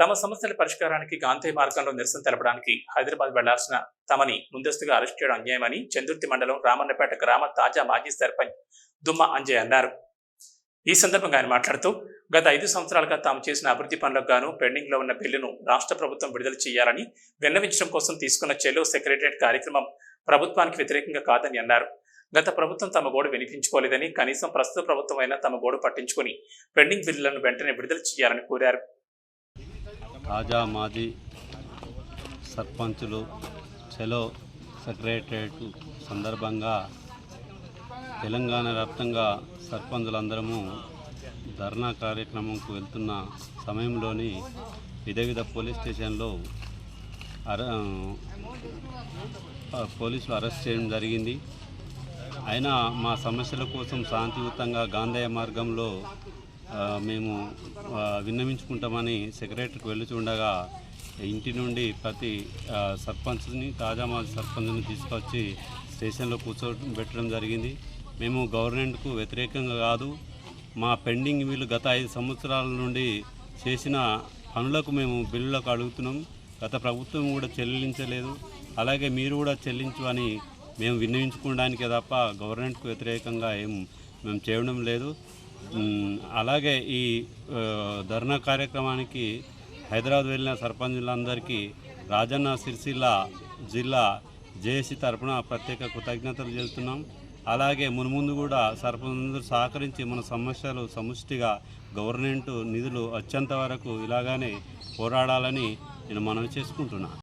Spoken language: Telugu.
తమ సమస్యల పరిష్కారానికి గాంధీ మార్గంలో నిరసన తెలపడానికి హైదరాబాద్ వెళ్ళాల్సిన తమని ముందస్తుగా అరెస్ట్ చేయడం అన్యాయమని చందుర్తి మండలం రామన్నపేట గ్రామ తాజా మాజీ సర్పంచ్ దుమ్మ అంజయ్ అన్నారు. ఈ సందర్భంగా ఆయన మాట్లాడుతూ గత ఐదు సంవత్సరాలుగా తాము చేసిన అభివృద్ధి పనులకు గాను పెండింగ్లో ఉన్న బిల్లును రాష్ట్ర ప్రభుత్వం విడుదల చేయాలని విన్నవించడం కోసం తీసుకున్న చెలో సెక్రటరియట్ కార్యక్రమం ప్రభుత్వానికి వ్యతిరేకంగా కాదని అన్నారు. గత ప్రభుత్వం తమ గోడు వినిపించుకోలేదని కనీసం ప్రస్తుత ప్రభుత్వం అయినా తమ గోడు పట్టించుకుని పెండింగ్ బిల్లులను వెంటనే విడుదల చేయాలని కోరారు. తాజా మాజీ సర్పంచులు చెలో సెక్రటరేట్ సందర్భంగా తెలంగాణ వ్యాప్తంగా సర్పంచులందరము ధర్నా కార్యక్రమంకు వెళ్తున్న సమయంలోని వివిధ పోలీస్ స్టేషన్లో అర పోలీసులు అరెస్ట్ చేయడం జరిగింది. అయినా మా సమస్యల కోసం శాంతియుతంగా గాంధేయ మార్గంలో మేము విన్నమించుకుంటామని విన్నవించుకుంటామని సెక్రటరీకి వెళ్ళుచుండగా ఇంటి నుండి ప్రతి సర్పంచ్ని తాజా మాజీ సర్పంచ్ని తీసుకొచ్చి స్టేషన్లో కూర్చోబెట్టడం జరిగింది. మేము గవర్నమెంట్కు వ్యతిరేకంగా కాదు మా పెండింగ్ బిల్లు గత ఐదు సంవత్సరాల నుండి చేసిన పనులకు మేము బిల్లులకు అడుగుతున్నాం. గత ప్రభుత్వం కూడా చెల్లించలేదు. అలాగే మీరు కూడా చెల్లించు అని మేము విన్నవించుకోవడానికే తప్ప గవర్నమెంట్కు వ్యతిరేకంగా ఏం మేము చేయడం లేదు. అలాగే ఈ ధర్నా కార్యక్రమానికి హైదరాబాద్ వెళ్ళిన సర్పంచులందరికీ రాజన్న సిరిసిల్ల జిల్లా జేఏసీ తరఫున ప్రత్యేక కృతజ్ఞతలు చెబుతున్నాం. అలాగే మున్ముందు కూడా సర్పంచులందరూ సహకరించి మన సమస్యలు సముష్టిగా గవర్నమెంట్ నిధులు వచ్చేంత వరకు ఇలాగానే పోరాడాలని నేను మనవి చేసుకుంటున్నాను